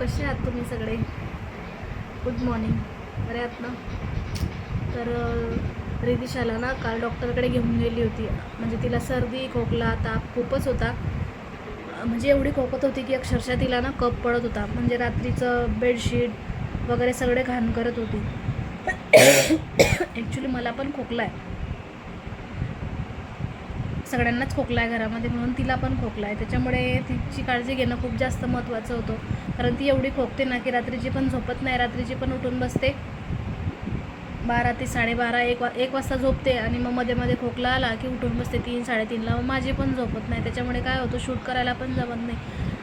कसे आहात तुम्ही सगळे? गुड मॉर्निंग बरे आहात ना? तर रिदिशाला ना काल डॉक्टरकडे घेऊन गेली होती. म्हणजे तिला सर्दी खोकला ताप खूपच होता. म्हणजे एवढी खोकत होती की अक्षरशः तिला ना कप पडत होता. म्हणजे रात्रीचं बेडशीट वगैरे सगळे घाण करत होती. ॲक्च्युली मला पण खोकला आहे. सगळ्यांनाच खोकला आहे घरामध्ये म्हणून तिला पण खोकला आहे. त्याच्यामुळे तिची काळजी घेणं खूप जास्त महत्त्वाचं होतं. कारण ती एवढी खोकते ना की रात्रीची पण झोपत नाही. रात्रीची पण उठून बसते. बारा ते साडेबारा एक वा एक वाजता झोपते आणि मग मध्ये मध्ये खोकला आला की उठून बसते तीन साडेतीनला मग माझी पण झोपत नाही. त्याच्यामुळे काय होतं शूट करायला पण जमत नाही.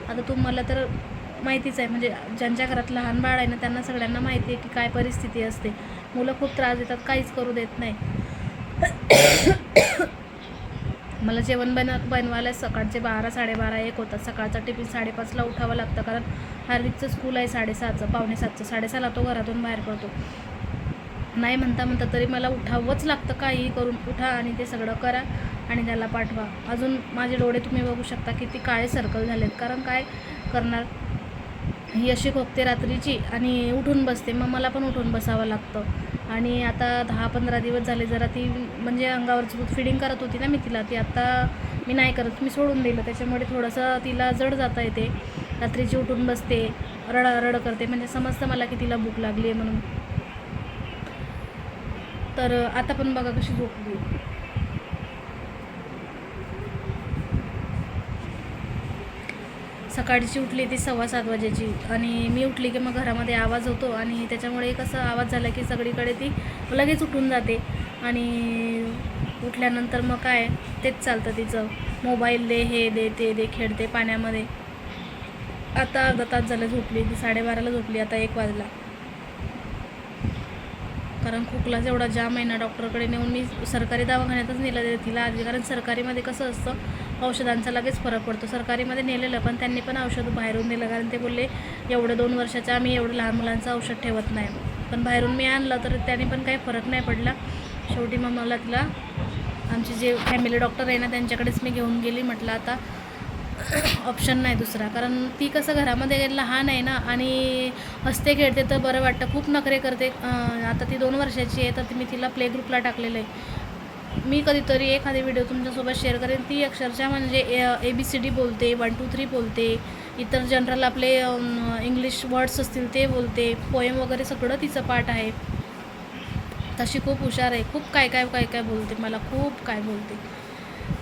आता तुम्हाला तर माहितीच आहे. म्हणजे ज्यांच्या घरात लहान बाळ आहे ना त्यांना सगळ्यांना माहिती आहे की काय परिस्थिती असते. मुलं खूप त्रास देतात काहीच करू देत नाही. मला जेवण बन बनवायला सकाळचे बारा साडेबारा एक होतात. सकाळचा टिफिन साडेपाचला उठावं लागतं कारण हार्दिकचं स्कूल आहे साडेसहाचं पावणे सातचं. साडेसहाला तो घरातून बाहेर पडतो. नाही म्हणता म्हणता तरी मला उठावंच लागतं काही करून. उठा आणि ते सगळं करा आणि त्याला पाठवा. अजून माझे डोळे तुम्ही बघू शकता किती काळे सर्कल झालेत. कारण काय करणार? ही अशी खोकते रात्रीची आणि उठून बसते. मग मला पण उठून बसावं लागतं. आणि आता दहा पंधरा दिवस झाले जरा ती म्हणजे अंगावरची दूध फिडिंग करत होती ना मी तिला. ती आत्ता मी नाही करत मी सोडून दिलं. त्याच्यामुळे थोडंसं तिला जड जाता येते. रात्रीची उठून बसते रड रड करते. म्हणजे समजतं मला की तिला भूक लागली आहे म्हणून. तर आता पण बघा कशी झोपली. सकाळची उठली ती सव्वा सात वाजेची. आणि मी उठली की मग घरामध्ये आवाज होतो आणि त्याच्यामुळे कसं आवाज झाला की सगळीकडे ती लगेच उठून जाते. आणि उठल्यानंतर मग काय तेच चालतं तिचं. मोबाईल दे हे दे ते दे खेळते पाण्यामध्ये. आता अर्धा तास झालं झोपली ती साडेबाराला झोपली आता एक वाजला. कारण खोकलाच एवढा जाम आहे ना डॉक्टरकडे नेऊन मी सरकारी दवाखान्यातच नेलं तिला आधी. कारण सरकारीमध्ये कसं असतं औषधांचा लगेच फरक पडतो. सरकारीमध्ये नेलेलं पण त्यांनी पण औषध बाहेरून नेलं कारण ते बोलले एवढं दोन वर्षाचं आम्ही एवढं लहान मुलांचं औषध ठेवत नाही. पण बाहेरून मी आणलं तर त्याने पण काही फरक नाही पडला. शेवटी मग मला तिला आमचे जे फॅमिली डॉक्टर आहे ना त्यांच्याकडेच मी घेऊन गेली. म्हटलं आता ऑप्शन नाही दुसरा. कारण ती कसं घरामध्ये लहान आहे ना आणि हसते खेळते तर बरं वाटतं. खूप नखरे करते. आता ती दोन वर्षाची आहे तर ती- मी तिला प्ले ग्रुपला टाकलेलं आहे. मी कधीतरी एखादी व्हिडिओ तुमच्यासोबत शेअर करेन. ती अक्षरशः म्हणजे ए बी सी डी बोलते वन टू थ्री बोलते. इतर जनरल आपले इंग्लिश वर्ड्स असतील ते बोलते. पोएम वगैरे सगळं तिचं पाठ आहे. तशी खूप हुशार आहे. खूप काय काय काय काय बोलते. मला खूप काय बोलते.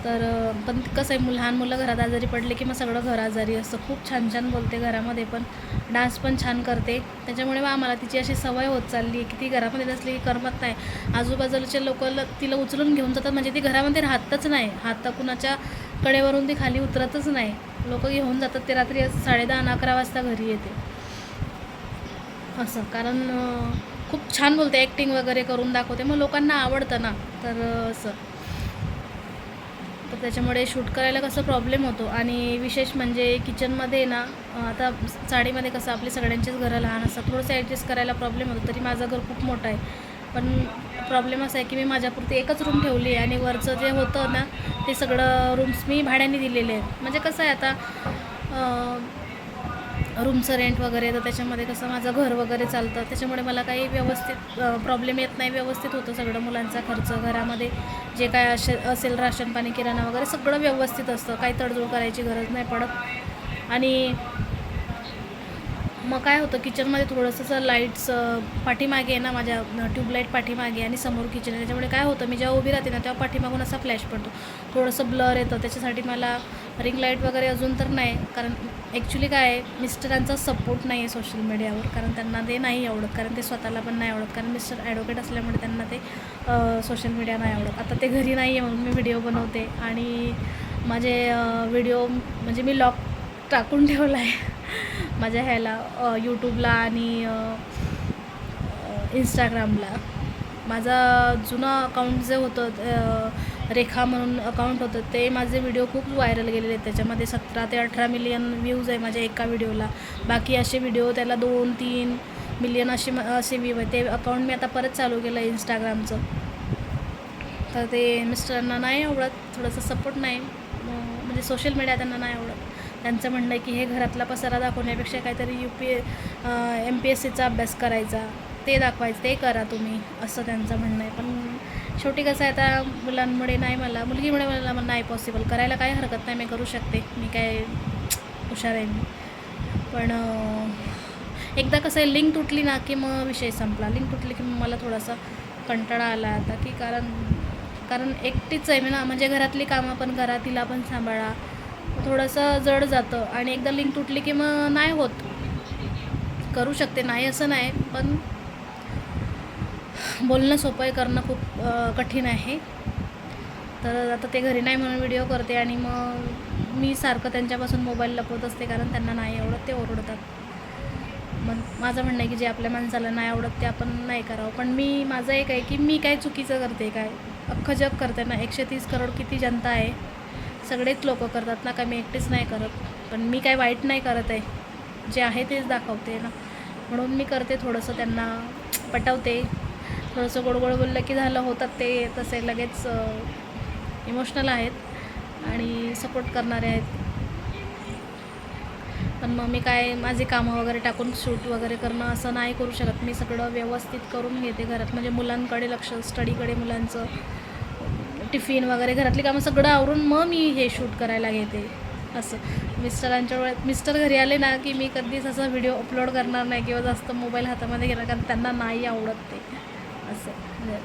तर पण कसं आहे मु- लहान मुलं घरात आजारी पडले की मग सगळं घर आजारी असतं. खूप छान छान बोलते घरामध्ये पण. डान्स पण छान करते. त्याच्यामुळे मग आम्हाला तिची अशी सवय होत चालली की ती घरामध्ये नसली की करमत नाही. आजूबाजूचे लोक तिला उचलून घेऊन जातात. म्हणजे ती घरामध्ये राहतच नाही. हात कुणाच्या कडेवरून ती खाली उतरतच नाही. लोक घेऊन जातात. ते रात्री साडेदहा आणि अकरा वाजता घरी येते. असं. कारण खूप छान बोलते. ॲक्टिंग वगैरे करून दाखवते. मग लोकांना आवडतं ना. तर असं. त्याच्यामुळे शूट करायला कसं प्रॉब्लेम होतो. आणि विशेष म्हणजे किचनमध्ये ना आता साडीमध्ये कसं आपली सगळ्यांचीच घरं लहान असतात थोडंसं ॲडजस्ट करायला प्रॉब्लेम होतो तरी माझं घर खूप मोठं आहे. पण प्रॉब्लेम असा आहे की मी माझ्यापुरती एकच रूम ठेवली आहे आणि वरचं जे होतं ना ते सगळं रूम्स मी भाड्याने दिलेले आहेत. म्हणजे कसं आहे आता रूमचं रेंट वगैरे तर त्याच्यामध्ये कसं माझं घर वगैरे चालतं. त्याच्यामुळे मला काही व्यवस्थित प्रॉब्लेम येत नाही व्यवस्थित होतं सगळं मुलांचा खर्च घरामध्ये जे काय असे असेल राशन पाणी किराणा वगैरे सगळं व्यवस्थित असतं. काही तडजोड करायची गरज नाही पडत. आणि मग काय होतं किचनमध्ये थोडंसं लाईट्स पाठीमागे आहे ना माझ्या ट्यूबलाईट पाठीमागे आणि समोर किचन आहे. त्याच्यामुळे काय होतं मी जेव्हा उभी राहते ना तेव्हा पाठीमागून असा फ्लॅश पडतो. थोडंसं ब्लर येतं. त्याच्यासाठी मला रिंग लाइट वगैरे अजून तर नाही. कारण ॲक्च्युली काय आहे मिस्टरांचा सपोर्ट नाही आहे सोशल मीडियावर कारण त्यांना ते नाही आवडत. कारण ते स्वतःला पण नाही आवडत. कारण मिस्टर ॲडव्होकेट असल्यामुळे त्यांना ते सोशल मीडिया नाही आवडत. आता ते घरी नाही आहे म्हणून मी व्हिडिओ बनवते. आणि माझे व्हिडिओ म्हणजे मी लॉक टाकून ठेवला आहे. माझ्या ह्याला यूट्यूबला आणि इंस्टाग्रामला माझा जुनं अकाउंट जे होतं रेखा म्हणून अकाउंट होतं. ते माझे व्हिडिओ खूप व्हायरल गेलेले आहेत. त्याच्यामध्ये सतरा ते अठरा मिलियन व्ह्यूज आहे माझ्या एका व्हिडिओला बाकी असे व्हिडिओ त्याला दोन तीन मिलियन असे म- असे व्ह्यू आहे ते अकाउंट मी आता परत चालू केलं आहे इंस्टाग्रामचं तर ते मिस्टरांना नाही आवडत. थोडंसं सपोर्ट नाही. म्हणजे सोशल मीडिया त्यांना नाही आवडत. त्यांचं म्हणणं आहे की हे घरातला पसारा दाखवण्यापेक्षा काहीतरी U P M P S सीचा अभ्यास करायचा. ते दाखवायचं. ते करा तुम्ही असं त्यांचं म्हणणं आहे. पण शेवटी कसं आहे आता मुलांमुळे नाही मला मुलगीमुळे मला मला नाही पॉसिबल करायला काय हरकत नाही मी करू शकते. मी काय हुशार आहे मी. पण एकदा कसं आहे लिंक तुटली ना की मग विषय संपला. लिंक तुटली की मग मला थोडासा कंटाळा आला आता की कारण कारण एकटीच आहे मी ना. म्हणजे घरातली कामं पण करा तिला पण सांभाळा. थोडंसं जड जातं आणि एकदा लिंक तुटली की मग नाही होत. करू शकते नाही असं नाही. पण बोलणं सोपं आहे करणं खूप कठीण आहे. तर आता ते घरी नाही म्हणून व्हिडिओ करते आणि मग मी सारखं त्यांच्यापासून मोबाईल लपवत असते कारण त्यांना नाही आवडत ते ओरडतात. मग माझं म्हणणं आहे की जे आपल्या माणसाला नाही आवडत ते आपण नाही करावं. पण मी माझं एक आहे की मी काय चुकीचं करते काय अख्खं जग करते ना एकशे तीस करोड किती जनता आहे सगळेच लोक करतात ना का मी एकटीच नाही करत. पण मी काय वाईट नाही करत आहे जे आहे तेच दाखवते ना. म्हणून मी करते थोडंसं त्यांना पटवते. थोडंसं गोडगोड बोललं की झालं होतात ते तसे लगेच इमोशनल आहेत आणि सपोर्ट करणारे आहेत. पण मग मी काय माझी कामं वगैरे टाकून शूट वगैरे करणं असं नाही करू शकत. मी सगळं व्यवस्थित करून घेते घरात. म्हणजे मुलांकडे लक्ष स्टडीकडे मुलांचं टिफिन वगैरे घरातली कामं सगळं आवरून मग मी हे शूट करायला घेते. असं. मिस्टरांच्या वेळेत मिस्टर घरी आले ना की मी कधीच असा व्हिडिओ अपलोड करणार नाही किंवा जास्त मोबाईल हातामध्ये घेणार कारण त्यांना नाही आवडत ते. असं. म्हणजे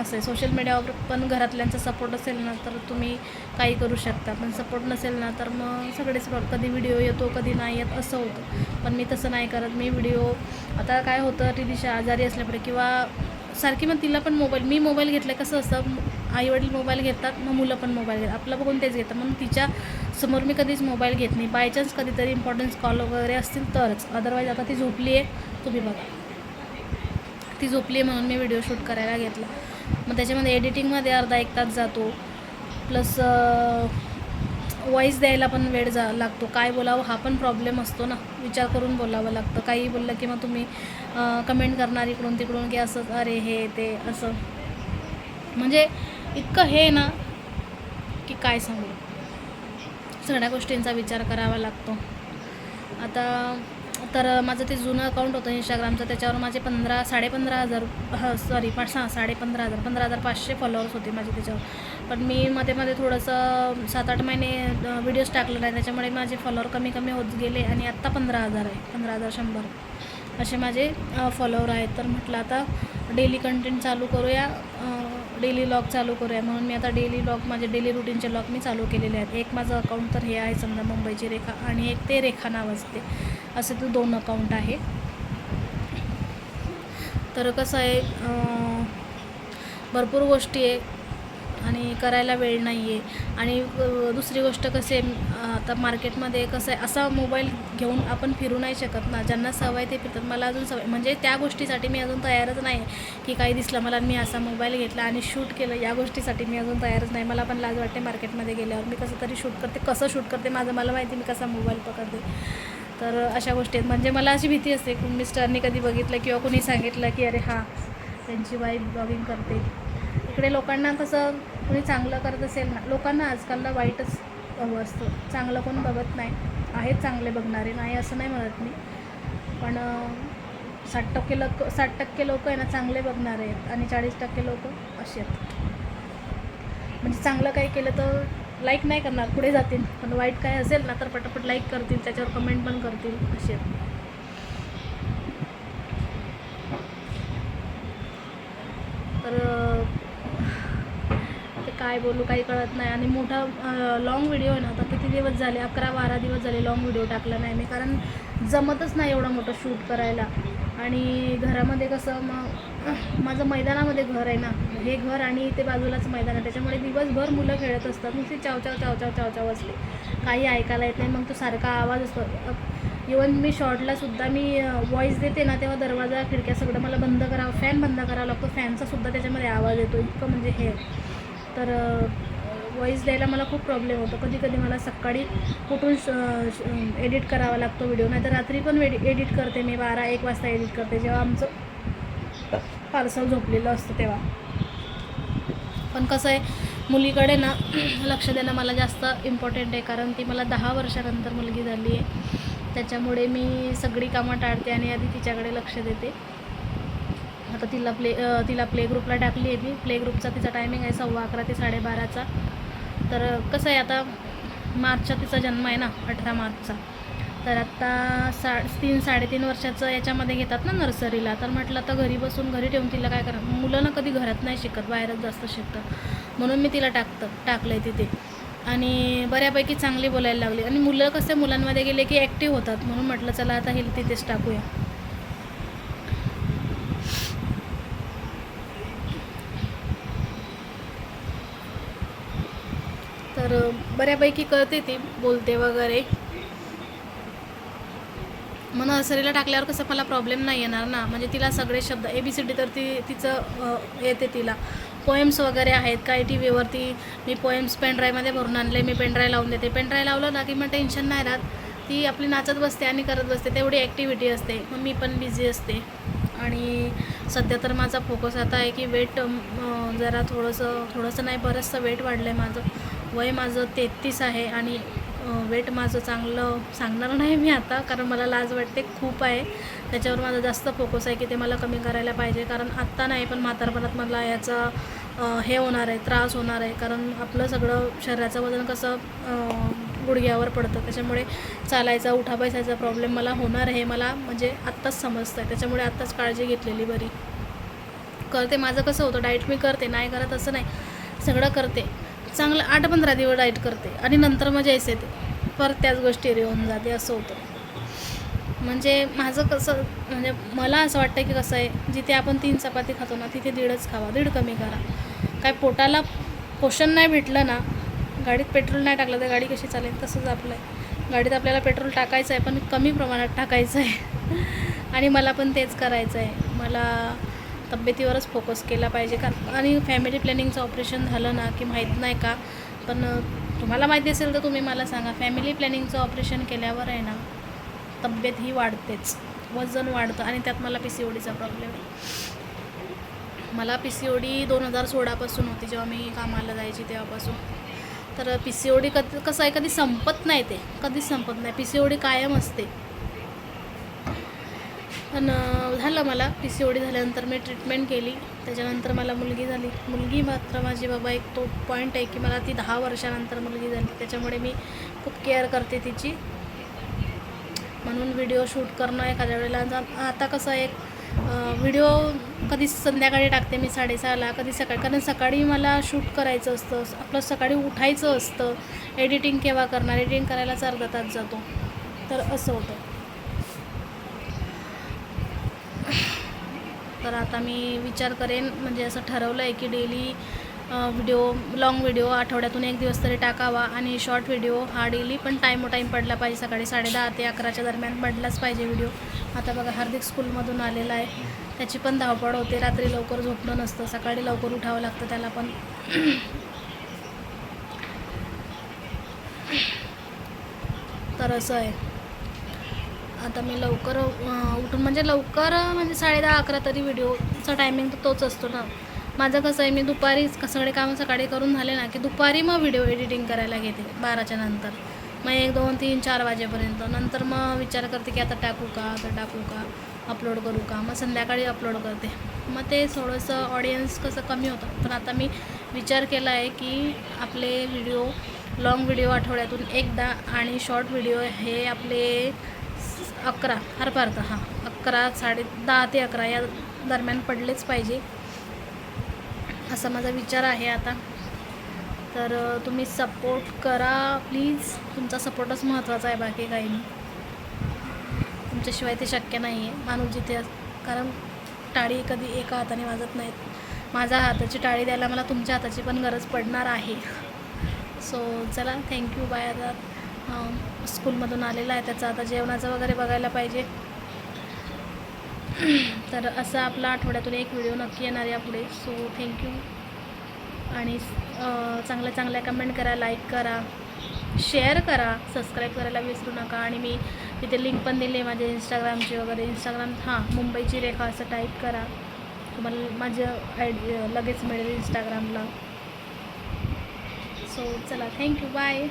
असं आहे. सोशल मीडियावर पण घरातल्यांचा सपोर्ट असेल ना तर तुम्ही काही करू शकता. पण सपोर्ट नसेल ना तर मग सगळेच कधी व्हिडिओ येतो कधी नाही येत असं होतं. पण मी तसं नाही करत. मी व्हिडिओ आता काय होतं टी आजारी असल्यामुळे किंवा सारखी मग तिला पण मोबाईल मी मोबाईल घेतला कसं असतं आईवडील मोबाईल घेतात मग मुलं पण मोबाईल घेतात. आपलं बघून तेच घेतात. म्हणून तिच्या समोर मी कधीच मोबाईल घेत नाही. बाय चान्स कधीतरी इम्पॉर्टन्स कॉल वगैरे असतील तरच. अदरवाईज आता ती झोपली आहे तुम्ही बघा. ती झोपली आहे म्हणून मी व्हिडिओ शूट करायला घेतला. मग त्याच्यामध्ये एडिटिंगमध्ये अर्धा एक तास जातो. प्लस वॉईस द्यायला पण वेळ जा लागतो. काय बोलावं हा पण प्रॉब्लेम असतो ना. विचार करून बोलावं लागतं. काही बोललं की मग तुम्ही कमेंट करणार इकडून तिकडून की असं अरे हे ते असं. म्हणजे इतकं हे आहे ना की काय सांगू. सगळ्या गोष्टींचा विचार करावा लागतो. आता तर माझं ते जुनं अकाउंट होतं इंस्टाग्रामचं त्याच्यावर माझे पंधरा साडेपंधरा हजार हां सॉरी पाच हां साडेपंधरा हजार पंधरा हजार पाचशे फॉलोअर्स होते माझे त्याच्यावर. पण मी मध्ये मध्ये थोडंसं सात आठ महिने व्हिडिओज टाकले नाही त्याच्यामुळे माझे फॉलोअर कमी कमी होत गेले आणि आत्ता पंधरा हजार आहे. पंधरा हजार शंभर. असे माझे फॉलोअर आहेत. तर म्हटलं आता डेली कंटेंट चालू करूया. डेली लॉग चालू करूया. म्हणून मी आता डेली लॉग माझे डेली रुटीनचे लॉग मी चालू केलेले आहेत. एक माझं अकाउंट तर हे आहे समजा मुंबईची रेखा आणि एक ते रेखा नाव असते. असे तो दोन अकाउंट आहे. तर कसं आहे भरपूर गोष्टी आहे. आणि करायला वेळ नाही आहे आणि दुसरी गोष्ट कसे आता मार्केटमध्ये कसं आहे असा मोबाईल घेऊन आपण फिरू नाही शकत ना. ज्यांना सवय ते फिरतात. मला अजून सवय म्हणजे त्या गोष्टीसाठी मी अजून तयारच नाही की काही दिसलं मला आणि मी असा मोबाईल घेतला आणि शूट केलं. या गोष्टीसाठी मी अजून तयारच नाही. मला पण लाज वाटते मार्केटमध्ये गेल्यावर. मी कसं तरी शूट करते. कसं शूट करते माझं मला माहिती मी कसा मोबाईल पकडते. तर अशा गोष्टी आहेत. म्हणजे मला अशी भीती असते. की मिस्टरनी कधी बघितलं किंवा कोणी सांगितलं की अरे हां त्यांची वाईफ ब्लॉगिंग करते. इकडे लोकांना कसं कोणी चांगलं करत असेल ना लोकांना आजकालला वाईटच हवं असतं. चांगलं कोण बघत नाही. आहेत चांगले बघणारे नाही असं नाही म्हणत मी. पण साठ टक्के लोक साठ टक्के लोक आहे ना चांगले बघणारे आहेत आणि चाळीस टक्के लोक असे आहेत. म्हणजे चांगलं काही केलं तर लाईक नाही करणार पुढे जातील. पण वाईट काय असेल ना तर पटापट लाईक करतील त्याच्यावर कमेंट पण करतील असे आहेत. तर अं, ते काय बोलू काही कळत नाही. आणि मोठा लॉंग व्हिडिओ आहे ना आता किती दिवस झाले? अकरा बारा दिवस झाले लॉंग व्हिडिओ टाकला नाही मी. कारण जमतच नाही एवढं मोठं शूट करायला. आणि घरामध्ये कसं मग माझं मैदानामध्ये घर आहे ना हे घर आणि ते बाजूलाच मैदान आहे. त्याच्यामुळे दिवसभर मुलं खेळत असतात. मग चाव चावचाव चाव चाव चाव असते. काही ऐकायला येत नाही. मग तो सारखा आवाज असतो. इवन मी शॉर्टलासुद्धा मी व्हॉईस देते ना तेव्हा दरवाजा खिडक्या सगळं मला बंद करावं फॅन बंद करावा लागतो. फॅनचासुद्धा त्याच्यामध्ये आवाज येतो. इतकं म्हणजे हे आहे. तर वॉईस द्यायला मला खूप प्रॉब्लेम होतो. कधी कधी मला सकाळी कुठून एडिट करावा लागतो व्हिडिओ नाही तर रात्री पण एडिट करते मी. बारा एक वाजता एडिट करते. जेव्हा आमचं पार्सल झोपलेलं असतं तेव्हा. पण कसं आहे मुलीकडे ना लक्ष देणं मला जास्त इम्पॉर्टंट आहे. कारण ती मला दहा वर्षानंतर मुलगी झाली आहे. त्याच्यामुळे मी सगळी कामं टाळते आणि आधी तिच्याकडे लक्ष देते. आता तिला प्ले तिला प्ले ग्रुपला टाकली आहे मी प्ले ग्रुपचा तिचा टायमिंग आहे सव्वा अकरा ते साडेबाराचा. तर कसं आहे आता मार्चचा तिचा जन्म आहे ना अठरा मार्चचा. तर आत्ता सा तीन साडेतीन वर्षाचं याच्यामध्ये घेतात ना नर्सरीला. तर म्हटलं आता घरी बसून घरी ठेवून तिला काय करा मुलं ना कधी घरात नाही शिकत बाहेरच जास्त शिकतात. म्हणून मी तिला टाकतं टाकलं आहे तिथे आणि बऱ्यापैकी चांगली बोलायला लागली. आणि मुलं कसे मुलांमध्ये गेले की ॲक्टिव्ह होतात. म्हणून म्हटलं चला आता हे तिथेच टाकूया. तर बऱ्यापैकी कळते ती बोलते वगैरे. मग नर्सरीला टाकल्यावर कसं मला प्रॉब्लेम नाही येणार ना. म्हणजे तिला सगळे शब्द ए बी सी डी तर ती तिचं येते तिला. पोएम्स वगैरे आहेत काही टी व्हीवरती मी पोएम्स पेनड्राईव्हमध्ये भरून आणले मी पेनड्राईव्ह लावून देते. पेनड्राईव्ह लावलं ना की मग टेन्शन नाही राहत. ती आपली नाचत बसते आणि करत बसते तेवढी ॲक्टिव्हिटी असते. मग मी पण बिझी असते. आणि सध्या तर माझा फोकस आता आहे की वेट जरा थोडंसं थोडंसं नाही बरंचसं वेट वाढलं आहे माझं. वय माझं तेहतीस आहे आणि वेट माझं चांगलं सांगणार नाही मी आता कारण मला लाज वाटते खूप आहे. त्याच्यावर माझा जास्त फोकस आहे की ते मला कमी करायला पाहिजे कारण आत्ता नाही पण म्हातारपणात मला याचा हे होणार आहे त्रास होणार आहे कारण आपलं सगळं शरीराचं वजन कसं गुडघ्यावर पडतं. त्याच्यामुळे चालायचा उठा बसायचा प्रॉब्लेम मला होणार आहे मला म्हणजे आत्ताच समजतं आहे त्याच्यामुळे आत्ताच काळजी घेतलेली बरी. करते माझं कसं होतं डाएट मी करते नाही करत असं नाही सगळं करते. चांगलं आठ पंधरा दिवस डाईट करते आणि नंतर मजा जैसे येते परत त्याच गोष्टी रेवून जाते असं होतं. म्हणजे माझं कसं म्हणजे मला असं वाटतं की कसं आहे जिथे आपण तीन चपाती खातो ना तिथे दीडच खावा दीड कमी करा. काय पोटाला पोषण नाही भेटलं ना गाडीत पेट्रोल नाही टाकलं तर गाडी कशी चालेल तसंच आपलं आहे. गाडीत आपल्याला पेट्रोल टाकायचं आहे पण कमी प्रमाणात टाकायचं आहे. आणि मला पण तेच करायचं आहे. मला तब्येतीवरच फोकस केला पाहिजे. का आणि फॅमिली प्लॅनिंगचं ऑपरेशन झालं ना की माहीत नाही का? पण तुम्हाला माहिती असेल तर तुम्ही मला सांगा. फॅमिली प्लॅनिंगचं ऑपरेशन केल्यावर आहे ना तब्येत ही वाढतेच. वजन वाढतं आणि त्यात मला पी सी ओ डीचा प्रॉब्लेम आहे. मला पी सी ओ डी दोन हजार सोळापासून होती जेव्हा मी कामाला जायची तेव्हापासून. तर पी सी ओ डी कधी कसं आहे कधी संपत नाही ते. कधीच संपत नाही. पी सी ओ डी कायम असते. पण झालं मला. पी सी ओ डी झाल्यानंतर मी ट्रीटमेंट केली. त्याच्यानंतर मला मुलगी झाली. मुलगी मात्र माझी बाबा एक तो पॉईंट आहे की मला ती दहा वर्षानंतर मुलगी झाली. त्याच्यामुळे मी खूप केअर करते तिची. म्हणून व्हिडिओ शूट करणं एखाद्या वेळेला जा- आता कसं एक व्हिडिओ कधी संध्याकाळी टाकते मी साडेसहाला कधी सकाळी. कारण सकाळी मला शूट करायचं असतं. आपलं सकाळी उठायचं असतं. एडिटिंग केव्हा करणार? एडिटिंग करायलाच अर्धा तास जातो. तर असं होतं. तर आता मी विचार करेन म्हणजे असं ठरवलं आहे की डेली व्हिडिओ लॉंग व्हिडिओ आठवड्यातून एक दिवस तरी टाकावा आणि शॉर्ट व्हिडिओ हा डेली पण टाईम टाईम पडला पाहिजे. सकाळी साडेदहा ते अकराच्या दरम्यान पडलाच पाहिजे व्हिडिओ आता बघा हार्दिक स्कूलमधून आलेला आहे. त्याची पण धावपळ होते. रात्री लवकर झोपणं नसतं. सकाळी लवकर उठावं लागतं त्याला पण. तर असं आहे. आता मी लवकर उठून म्हणजे लवकर म्हणजे साडे दहा अकरा तरी व्हिडिओचा टायमिंग तर तोच असतो ना. माझं कसं आहे मी दुपारी सगळे कामं सकाळी करून झाले ना की दुपारी मग व्हिडिओ एडिटिंग करायला घेते बाराच्या नंतर. मग एक दोन तीन चार वाजेपर्यंत. नंतर मग विचार करते की आता टाकू का आता टाकू का अपलोड करू का. मग संध्याकाळी अपलोड करते. मग ते थोडंसं ऑडियन्स कसं कमी होतं. पण आता मी विचार केला आहे की आपले व्हिडिओ लाँग व्हिडिओ आठवड्यातून एकदा आणि शॉर्ट व्हिडिओ हे आपले अकरा हर पार्थ हां. अकरा साडे दहा ते अकरा या दरम्यान पडलेच पाहिजे. असा माझा विचार आहे आता. तर तुम्ही सपोर्ट करा प्लीज. तुमचा सपोर्टच महत्त्वाचा आहे बाकी काही नाही. तुमच्याशिवाय ते शक्य नाही आहे माणूस जिथे कारण टाळी कधी एका हाताने वाजत नाहीत. माझ्या हाताची टाळी द्यायला मला तुमच्या हाताची पण गरज पडणार आहे. सो चला थँक्यू बाय आता. स्कूलमधून आलेला आहे त्याचं आता जेवणाचं वगैरे बघायला पाहिजे. तर असं आपला आठवड्यातून एक व्हिडिओ नक्की येणार यापुढे. सो थँक्यू आणि चांगल्या चांगल्या कमेंट करा लाईक करा शेअर करा सबस्क्राईब करायला विसरू नका. आणि मी तिथे लिंक पण दिली आहे माझ्या इंस्टाग्रामची वगैरे. इंस्टाग्राम हां मुंबईची रेखा असं टाईप करा. तुम्हाला माझं आय लगेच मिळेल इंस्टाग्रामला सो चला थँक्यू बाय